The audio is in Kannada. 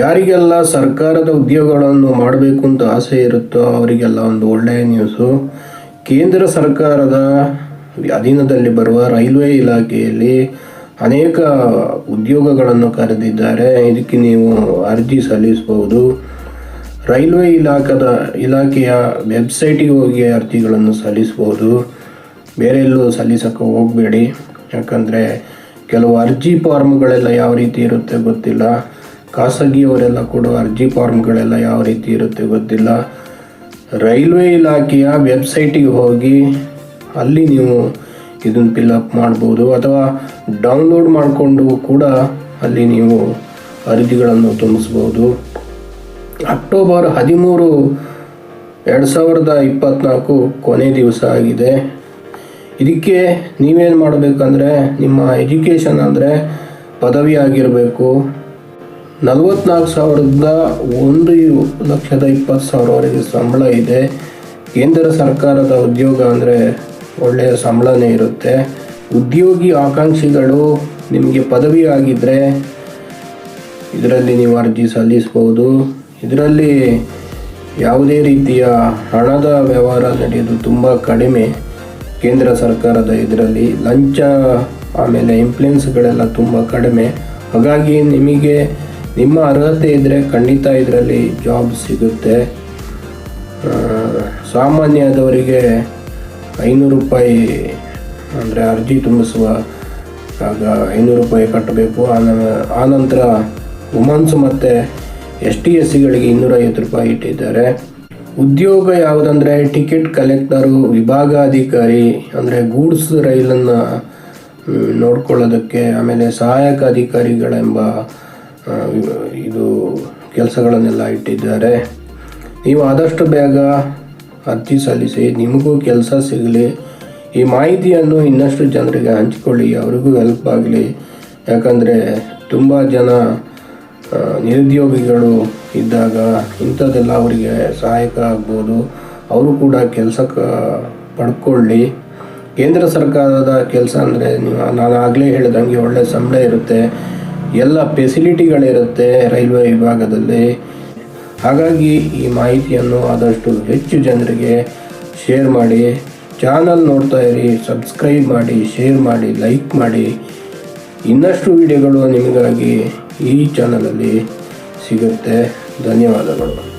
ಯಾರಿಗೆಲ್ಲ ಸರ್ಕಾರದ ಉದ್ಯೋಗಗಳನ್ನು ಮಾಡಬೇಕು ಅಂತ ಆಸೆ ಇರುತ್ತೋ ಅವರಿಗೆಲ್ಲ ಒಂದು ಒಳ್ಳೆಯ ನ್ಯೂಸು ಕೇಂದ್ರ ಸರ್ಕಾರದ ಅಧೀನದಲ್ಲಿ ಬರುವ ರೈಲ್ವೆ ಇಲಾಖೆಯಲ್ಲಿ ಅನೇಕ ಉದ್ಯೋಗಗಳನ್ನು ಕರೆದಿದ್ದಾರೆ. ಇದಕ್ಕೆ ನೀವು ಅರ್ಜಿ ಸಲ್ಲಿಸಬಹುದು. ರೈಲ್ವೆ ಇಲಾಖದ, ಇಲಾಖೆಯ ವೆಬ್ಸೈಟಿಗೆ ಹೋಗಿ ಅರ್ಜಿಗಳನ್ನು ಸಲ್ಲಿಸ್ಬೋದು ಬೇರೆ ಎಲ್ಲೂ ಸಲ್ಲಿಸೋಕ್ಕೆ ಹೋಗಬೇಡಿ. ಯಾಕಂದರೆ ಕೆಲವು ಅರ್ಜಿ ಫಾರ್ಮ್ಗಳೆಲ್ಲ ಯಾವ ರೀತಿ ಇರುತ್ತೆ ಗೊತ್ತಿಲ್ಲ. ಖಾಸಗಿಯವರೆಲ್ಲ ಕೊಡುವ ಅರ್ಜಿ ಫಾರ್ಮ್ಗಳೆಲ್ಲ ಯಾವ ರೀತಿ ಇರುತ್ತೆ ಗೊತ್ತಿಲ್ಲ. ರೈಲ್ವೆ ಇಲಾಖೆಯ ವೆಬ್ಸೈಟಿಗೆ ಹೋಗಿ ಅಲ್ಲಿ ನೀವು ಇದನ್ನು ಫಿಲ್ಅಪ್ ಮಾಡ್ಬೋದು ಅಥವಾ ಡೌನ್ಲೋಡ್ ಮಾಡಿಕೊಂಡು ಕೂಡ ಅಲ್ಲಿ ನೀವು ಅರ್ಜಿಗಳನ್ನು ತುಂಬಿಸ್ಬೋದು. ಅಕ್ಟೋಬರ್ ಹದಿಮೂರು ಎರಡು ಸಾವಿರದ ಇಪ್ಪತ್ತ್ನಾಲ್ಕು ಕೊನೆ ದಿವಸ ಆಗಿದೆ. ಇದಕ್ಕೆ ನೀವೇನು ಮಾಡಬೇಕಂದ್ರೆ ನಿಮ್ಮ ಎಜುಕೇಷನ್ ಅಂದರೆ ಪದವಿ ಆಗಿರಬೇಕು. ನಲವತ್ನಾಲ್ಕು ಸಾವಿರದ ಒಂದು ಲಕ್ಷದ ಇಪ್ಪತ್ತು ಸಾವಿರವರೆಗೆ ಸಂಬಳ ಇದೆ. ಕೇಂದ್ರ ಸರ್ಕಾರದ ಉದ್ಯೋಗ ಅಂದರೆ ಒಳ್ಳೆಯ ಸಂಬಳನೇ ಇರುತ್ತೆ. ಉದ್ಯೋಗಿ ಆಕಾಂಕ್ಷಿಗಳು ನಿಮಗೆ ಪದವಿ ಆಗಿದ್ದರೆ ಇದರಲ್ಲಿ ನೀವು ಅರ್ಜಿ ಸಲ್ಲಿಸ್ಬೋದು. ಇದರಲ್ಲಿ ಯಾವುದೇ ರೀತಿಯ ಹಣದ ವ್ಯವಹಾರ ನಡೆಯೋದು ತುಂಬ ಕಡಿಮೆ ಕೇಂದ್ರ ಸರ್ಕಾರದ ಇದರಲ್ಲಿ. ಲಂಚ ಆಮೇಲೆ ಇಂಪ್ಲೆನ್ಸ್ಗಳೆಲ್ಲ ತುಂಬ ಕಡಿಮೆ. ಹಾಗಾಗಿ ನಿಮಗೆ ನಿಮ್ಮ ಅರ್ಹತೆ ಇದ್ದರೆ ಖಂಡಿತ ಇದರಲ್ಲಿ ಜಾಬ್ ಸಿಗುತ್ತೆ. ಸಾಮಾನ್ಯದವರಿಗೆ ಐನೂರು ರೂಪಾಯಿ ಅಂದರೆ ಅರ್ಜಿ ತುಂಬಿಸುವ ಆಗ ಐನೂರು ರೂಪಾಯಿ ಕಟ್ಟಬೇಕು. ಆನ- ಆನಂತರ ವುಮನ್ಸ್ ಮತ್ತು ಎಸ್ ಟಿ ಎಸ್ ಸಿಗಳಿಗೆ ಇನ್ನೂರೈವತ್ತು ರೂಪಾಯಿ ಇಟ್ಟಿದ್ದಾರೆ. ಉದ್ಯೋಗ ಯಾವುದಂದರೆ ಟಿಕೆಟ್ ಕಲೆಕ್ಟರು ವಿಭಾಗಾಧಿಕಾರಿ ಅಂದರೆ ಗೂಡ್ಸ್ ರೈಲನ್ನು ನೋಡ್ಕೊಳ್ಳೋದಕ್ಕೆ, ಆಮೇಲೆ ಸಹಾಯಕ ಅಧಿಕಾರಿಗಳೆಂಬ ಇದು ಕೆಲಸಗಳನ್ನೆಲ್ಲ ಇಟ್ಟಿದ್ದಾರೆ. ನೀವು ಆದಷ್ಟು ಬೇಗ ಅರ್ಜಿ ಸಲ್ಲಿಸಿ, ನಿಮಗೂ ಕೆಲಸ ಸಿಗಲಿ, ಈ ಮಾಹಿತಿಯನ್ನು ಇನ್ನಷ್ಟು ಜನರಿಗೆ ಹಂಚಿಕೊಳ್ಳಿ, ಅವರಿಗೂ ಹೆಲ್ಪ್ ಆಗಲಿ. ಯಾಕಂದರೆ ತುಂಬ ಜನ ನಿರುದ್ಯೋಗಿಗಳು ಇದ್ದಾಗ ಇಂಥದ್ದೆಲ್ಲ ಅವರಿಗೆ ಸಹಾಯಕ ಆಗ್ಬೋದು. ಅವರು ಕೂಡ ಕೆಲಸಕ್ಕೆ ಪಡ್ಕೊಳ್ಳಿ. ಕೇಂದ್ರ ಸರ್ಕಾರದ ಕೆಲಸ ಅಂದರೆ ನೀವು, ನಾನು ಆಗಲೇ ಹೇಳಿದಂಗೆ ಒಳ್ಳೆಯ ಸಂಬಳ ಇರುತ್ತೆ. ಎಲ್ಲ ಫೆಸಿಲಿಟಿಗಳಿರುತ್ತೆ ರೈಲ್ವೆ ವಿಭಾಗದಲ್ಲಿ. ಹಾಗಾಗಿ ಈ ಮಾಹಿತಿಯನ್ನು ಆದಷ್ಟು ಹೆಚ್ಚು ಜನರಿಗೆ ಶೇರ್ ಮಾಡಿ ಚಾನಲ್ ನೋಡ್ತಾ ಇರಿ ಸಬ್ಸ್ಕ್ರೈಬ್ ಮಾಡಿ ಶೇರ್ ಮಾಡಿ ಲೈಕ್ ಮಾಡಿ. ಇನ್ನಷ್ಟು ವಿಡಿಯೋಗಳು ನಿಮಗಾಗಿ ಈ ಚಾನಲಲ್ಲಿ ಸಿಗುತ್ತೆ. ಧನ್ಯವಾದಗಳು.